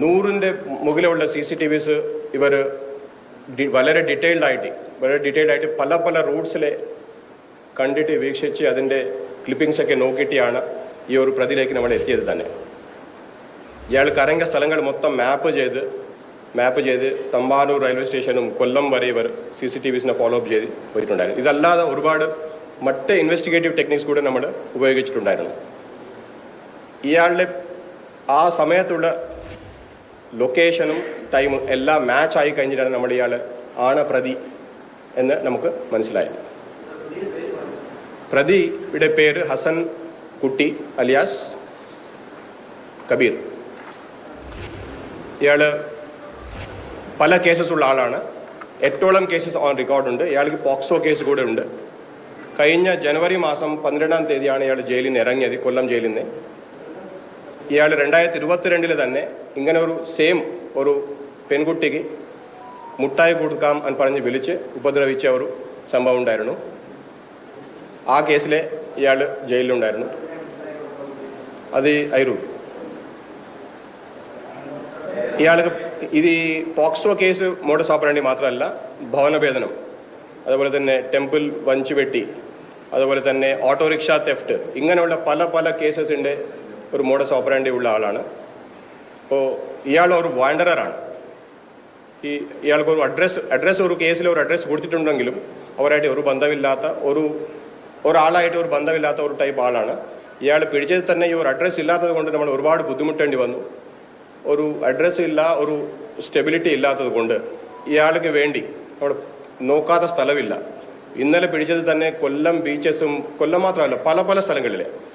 നൂറിന്റെ മുകളിലുള്ള C C T വിസ് ഇവർ വളരെ ഡീറ്റെയിൽഡായിട്ട് വളരെ ഡീറ്റെയിൽഡായിട്ട് പല പല റൂട്ട്സിലെ കണ്ടിട്ട് വീക്ഷിച്ച് അതിന്റെ ക്ലിപ്പിങ്സ് ഒക്കെ നോക്കിയിട്ടാണ് ഈ ഒരു പ്രതിയിലേക്ക് നമ്മൾ എത്തിയത് തന്നെ. ഇയാൾ കറങ്ങിയ സ്ഥലങ്ങൾ മൊത്തം മാപ്പ് ചെയ്ത് മാപ്പ് ചെയ്ത് തമ്പാനൂർ റെയിൽവേ സ്റ്റേഷനും കൊല്ലം വരെ ഇവർ സി സി ടി വിസിനെ ഫോളോ അപ്പ് ചെയ്ത് പോയിട്ടുണ്ടായിരുന്നു. ഇതല്ലാതെ ഒരുപാട് മറ്റ് ഇൻവെസ്റ്റിഗേറ്റീവ് ടെക്നിക്സ് കൂടെ നമ്മൾ ഉപയോഗിച്ചിട്ടുണ്ടായിരുന്നു. ഇയാളുടെ ആ സമയത്തുള്ള ലൊക്കേഷനും ടൈമും എല്ലാം മാച്ച് ആയി കഴിഞ്ഞിട്ടാണ് നമ്മുടെ ഇയാൾ ആണ് പ്രതി എന്ന് നമുക്ക് മനസ്സിലായത്. പ്രതിയുടെ പേര് ഹസൻ കുട്ടി അലിയാസ് കബീർ. ഇയാൾ പല കേസസ് ഉള്ള ആളാണ്. എട്ടോളം കേസസ് ഓൺ റെക്കോർഡുണ്ട് ഇയാൾക്ക് പോക്സോ കേസ് കൂടെ ഉണ്ട്. കഴിഞ്ഞ ജനുവരി മാസം പന്ത്രണ്ടാം തീയതിയാണ് ഇയാൾ ജയിലിൽ നിന്ന് ഇറങ്ങിയത് കൊല്ലം ജയിലിൽ നിന്ന്. ഇയാൾ രണ്ടായിരത്തി ഇരുപത്തിരണ്ടിൽ തന്നെ ഇങ്ങനെ ഒരു സെയിം ഒരു പെൺകുട്ടിക്ക് മുട്ടായി കൊടുക്കാം എന്ന് പറഞ്ഞ് വിളിച്ച് ഉപദ്രവിച്ച ഒരു സംഭവം ഉണ്ടായിരുന്നു. ആ കേസിലെ ഇയാൾ ജയിലിലുണ്ടായിരുന്നു. അത് ഐറൂർ ഇയാൾക്ക് ഇത് പോക്സോ കേസ് മോഡസ് ഓപ്പറേണ്ടി മാത്രമല്ല ഭവനഭേദനം അതുപോലെ തന്നെ ടെമ്പിൾ വഞ്ചുവെട്ടി അതുപോലെ തന്നെ ഓട്ടോറിക്ഷ തെഫ്റ്റ് ഇങ്ങനെയുള്ള പല പല കേസസിന്റെ ഒരു മോഡസ് ഓപ്പറാൻഡി ഉള്ള ആളാണ്. അപ്പോൾ ഇയാൾ ഒരു വാണ്ടറാണ് ഈ ഇയാൾക്ക് ഒരു അഡ്രസ്സ് അഡ്രസ്സ് ഒരു കേസിൽ ഒരു അഡ്രസ്സ് കൊടുത്തിട്ടുണ്ടെങ്കിലും അവരായിട്ട് ഒരു ബന്ധമില്ലാത്ത ഒരു ഒരാളായിട്ട് ഒരു ബന്ധമില്ലാത്ത ഒരു ടൈപ്പ് ആളാണ്. ഇയാൾ പിടിച്ചത് തന്നെ ഈ ഒരു അഡ്രസ്സ് ഇല്ലാത്തത് കൊണ്ട് നമ്മൾ ഒരുപാട് ബുദ്ധിമുട്ടേണ്ടി വന്നു. ഒരു അഡ്രസ്സ് ഇല്ല ഒരു സ്റ്റെബിലിറ്റി ഇല്ലാത്തത് കൊണ്ട് ഇയാൾക്ക് വേണ്ടി അവിടെ നോക്കാത്ത സ്ഥലമില്ല. ഇന്നലെ പിടിച്ചത് തന്നെ കൊല്ലം ബീച്ചസും കൊല്ലം മാത്രമല്ല പല പല സ്ഥലങ്ങളിലെ